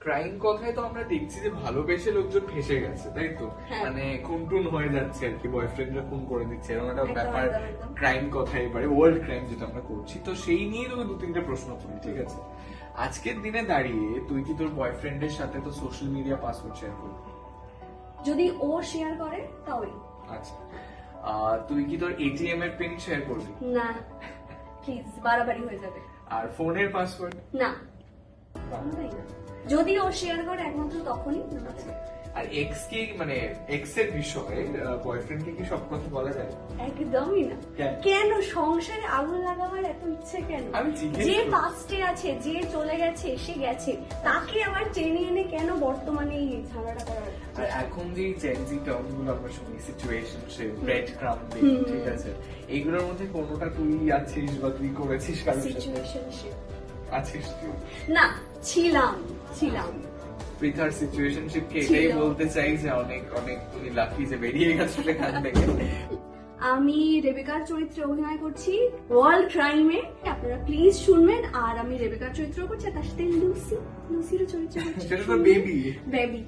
Crime কথায় তো আমরা দেখছি যে ভালোবেসে লোকজন ফেসে গেছে তাই তো? হ্যাঁ। মানে খুন টুন হয়ে যাচ্ছে আর কি বয়ফ্রেন্ডরা খুন করে দিচ্ছে এরকম একটা ব্যাপার। ক্রাইম কথায় এবারে ওয়ার্ল্ড ক্রাইম যেটা আমরা করছি। তো সেই নিয়ে তোকে দু তিনটে প্রশ্ন করি ঠিক আছে? আজকের দিনে দাঁড়িয়ে তুই কি তোর বয়ফ্রেন্ডের সাথে তো সোশ্যাল মিডিয়া পাসওয়ার্ড শেয়ার করবি? যদি ও শেয়ার করে তাহলে। আচ্ছা। তুই কি তোর এটিএম এর পিন শেয়ার করবি? না। প্লিজ বাড়াবাড়ি হয়ে যাবে। আর ফোনের পাসওয়ার্ড না। না। যদি ও শেয়ার করে একমাত্র তখনই। আর এক্স কি মানে এক্সের বিষয়ে বয়ফ্রেন্ড কে সব কথা বলা যায়? একদমই না। কেন? সংসারে আগুন লাগাবার এত ইচ্ছে কেন? যে পাস্টে আছে যে চলে গেছে সে গেছে। তাকে আবার টেনে এনে কেন বর্তমানে এই ঝামেলাটা করার আর এখন যে জেনজি টার্মগুলো আমরা শুনি সিচুয়েশন সে ব্রেড ঠিক আছে? এইগুলোর মধ্যে কোনোটা তুই আছিস বা তুই করেছিস সাথে? সিচুয়েশনশিপ আছিস তুই? না ছিলাম। ছিলাম। পৃথার সিচুয়েশনশিপ কে এটাই বলতে চাই যে অনেক অনেক তুমি লাকি যে বেরিয়ে গেছো এখান থেকে। আমি রেবেকার চরিত্রে অভিনয় করছি ওয়ার্ল্ড ক্রাইমে আপনারা প্লিজ শুনবেন। আর আমি রেবেকার চরিত্র করছি তার সাথে লুসি লুসিরও চরিত্র করছি। সেটা তো বেবি বেবি